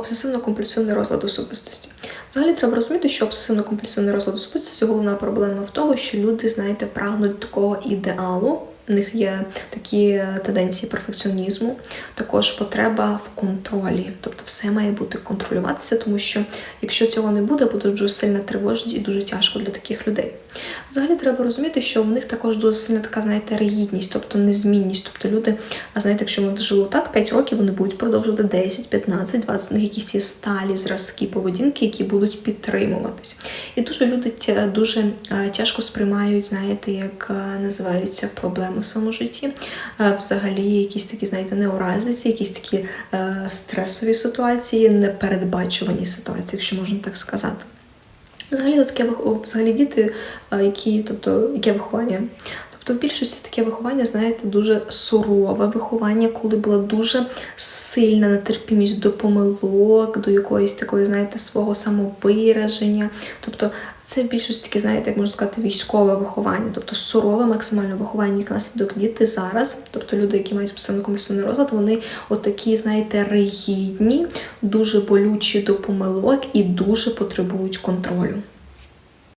Обсесивно-компульсивний розлад особистості. Взагалі треба розуміти, що обсесивно-компульсивний розлад особистості головна проблема в тому, що люди, знаєте, прагнуть такого ідеалу. В них є такі тенденції перфекціонізму, також потреба в контролі. Тобто все має бути контролюватися, тому що якщо цього не буде, буде дуже сильна тривожність і дуже тяжко для таких людей. Взагалі треба розуміти, що в них також дуже сильна така, знаєте, ригідність, тобто незмінність. Тобто люди, а знаєте, якщо вони жили так 5 років, вони будуть продовжувати 10, 15, 20, в них якісь є сталі зразки поведінки, які будуть підтримуватись. І дуже люди дуже е, тяжко сприймають, знаєте, як е, називаються проблеми в своєму житті. Е, Взагалі, якісь такі, знаєте, неуразиці, якісь такі стресові ситуації, непередбачувані ситуації, якщо можна так сказати. Взагалі, таке взагалі діти, е, які, тобто, яке виховання. Тобто в більшості таке виховання, знаєте, дуже сурове виховання, коли була дуже сильна нетерпімість до помилок, до якоїсь такої, знаєте, свого самовираження. Тобто це в більшості таке, знаєте, як можна сказати, військове виховання, тобто сурове максимальне виховання, як наслідок діти зараз, тобто люди, які мають обсесивно-компульсивний розлад, вони отакі, знаєте, ригідні, дуже болючі до помилок і дуже потребують контролю.